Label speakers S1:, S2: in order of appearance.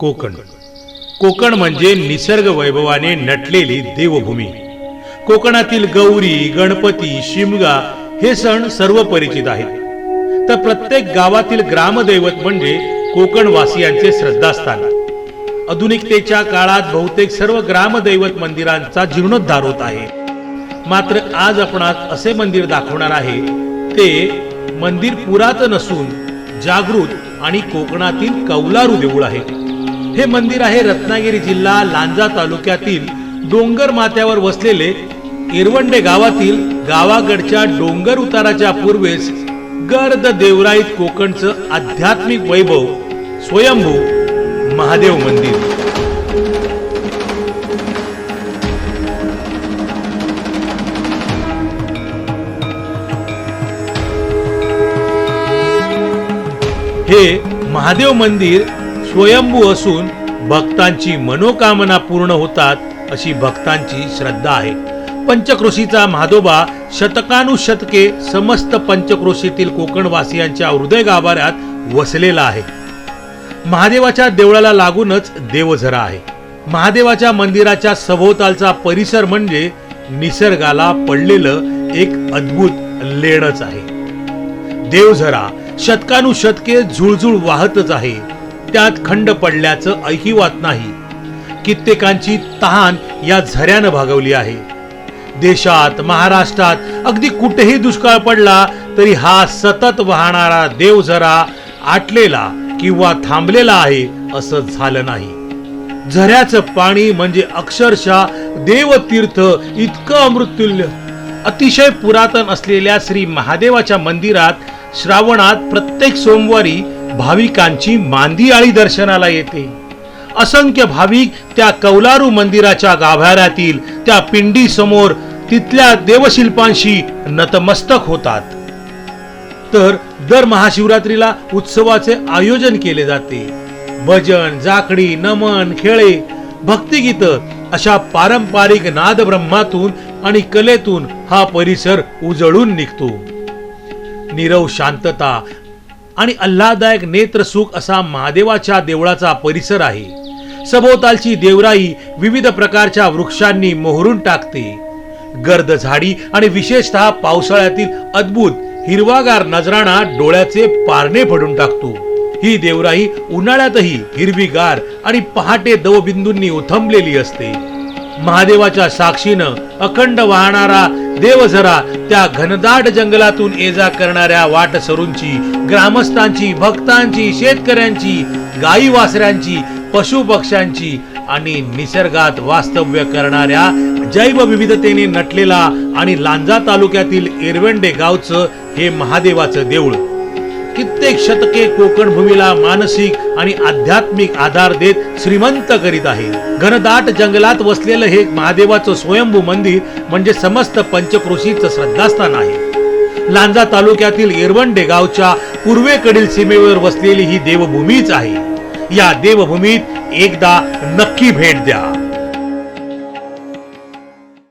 S1: कोकण. कोकण म्हणजे निसर्ग वैभवाने नटलेली देवभूमी. कोकणातील गौरी गणपती शिमगा हे सण सर्व परिचित आहेत. तर प्रत्येक गावातील ग्रामदैवत म्हणजे कोकणवासियांचे श्रद्धास्थान. आधुनिकतेच्या काळात बहुतेक सर्व ग्रामदैवत मंदिरांचा जीर्णोद्धार होत आहे. मात्र आज आपण असे मंदिर दाखवणार आहे ते मंदिर पुरातन असून जागृत आणि कोकणातील कौलारू देऊळ आहे. हे मंदिर आहे रत्नागिरी जिल्हा लांजा तालुक्यातील डोंगर माथ्यावर वसलेले इरवंडे गावातील गावाकडच्या डोंगर उताराच्या पूर्वेस गर्द देवराईत कोकणचं आध्यात्मिक वैभव स्वयंभू महादेव मंदिर. हे महादेव मंदिर स्वयंभू असून भक्तांची मनोकामना पूर्ण होतात अशी भक्तांची श्रद्धा आहे. पंचक्रोशीचा महादोबा शतकानुशतके समस्त पंचक्रोशीतील कोकणवासियांच्या हृदय गाभाऱ्यात वसलेला आहे. महादेवाच्या देवळाला लागूनच देवझरा आहे. महादेवाच्या मंदिराच्या सभोवतालचा परिसर म्हणजे निसर्गाला पडलेलं एक अद्भुत लेणच आहे. देवझरा शतकानुशतके झुळझुळ वाहतच आहे. त्यात खंड पडल्याचं ऐकिवात नाही. कित्येकांची तहान या झऱ्यानं भागवली आहे. देशात महाराष्ट्रात अगदी कुठेही दुष्काळ पडला तरी हा सतत वाहणारा देव जरा आटलेला किंवा थांबलेला आहे असं झालं नाही. झऱ्याचं पाणी म्हणजे अक्षरशः देवतीर्थ इतकं अमृतुल्य अतिशय पुरातन असलेल्या श्री महादेवाच्या मंदिरात श्रावणात प्रत्येक सोमवारी भाविकांची मांदी आळी दर्शनाला येते. असंख्य भाविक त्या कौलारू मंदिराच्या गाभाऱ्यातील त्या पिंडी समोर तिथल्या देवशिल्पांशी नतमस्तक होतात. तर दर महाशिवरात्रीला उत्सवाचे आयोजन केले जाते. भजन जाकडी नमन खेळे भक्तिगीत अशा पारंपरिक नाद ब्रह्मातून आणि कलेतून हा परिसर उजळून निघतो. नीरव शांतता आणि आल्हादायक नेत्रसुख असा महादेवाच्या देवळाचा परिसर आहे. सभोवतालची देवराई विविध प्रकारच्या वृक्षांनी मोहरून टाकते. गर्द झाडी आणि विशेषतः पावसाळ्यातील अद्भुत हिरवागार नजराणा डोळ्याचे पारणे फडून टाकतो. ही देवराई उन्हाळ्यातही हिरवीगार आणि पहाटे दवबिंदूंनी उथंबलेली असते. महादेवाच्या साक्षीनं अखंड वाहणारा देवझरा त्या घनदाट जंगलातून ये जा करणाऱ्या वाटसरूंची ग्रामस्थांची भक्तांची शेतकऱ्यांची गाई वासऱ्यांची पशु पक्ष्यांची आणि निसर्गात वास्तव्य करणाऱ्या जैवविविधतेने नटलेला आणि लांजा तालुक्यातील एरवंडे गावचं हे महादेवाचं देऊळ. कित्येक शतके कोकण भूमीला मानसिक आणि आध्यात्मिक आधार देत श्रीमंत करीत आहे. घनदाट जंगलात वसलेलं हे महादेवाचं स्वयंभू मंदिर म्हणजे समस्त पंचक्रोशीचं श्रद्धास्थान आहे. लांजा तालुक्यातील एरवंडे गावच्या पूर्वेकडील सीमेवर वसलेली ही देवभूमीच आहे. या देवभूमीत एकदा नक्की भेट द्या.